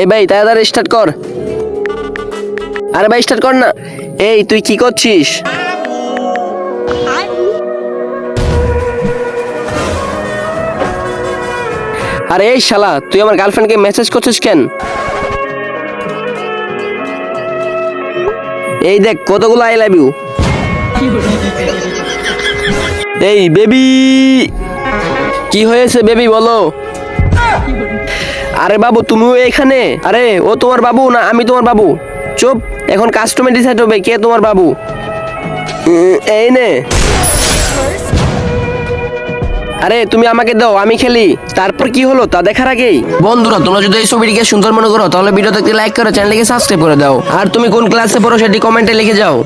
এই ভাই, তাড়াতাড়ি স্টার্ট কর। আরে ভাই স্টার্ট কর না। এই, তুই কি করছিস? আরে এই শালা, তুই আমার গার্লফ্রেন্ডকে মেসেজ করছিস কেন? এই দেখ, কতগুলো আই লাভ ইউ এই বেবি কি হয়েছে বেবি বলো। আরে বাবু, তুমিও এখানে? আরে, ও তোমার বাবু না আমি তোমার বাবু? চুপ, এখন কাস্টমে ডিসাইড হবে কে তোমার বাবু। এই নে। আরে, তুমি আমাকে দাও, আমি খেলি। তারপর কি হলো, তা দেখার আগেই। বন্ধুরা, তোমরা যদি এই ছবিটিকে সুন্দর মনে করো, তাহলে ভিডিওতে লাইক করে চ্যানেলটিকে সাবস্ক্রাইব করে দাও। আর তুমি কোন ক্লাসে পড়ো, সেটি কমেন্টে লিখে যাও।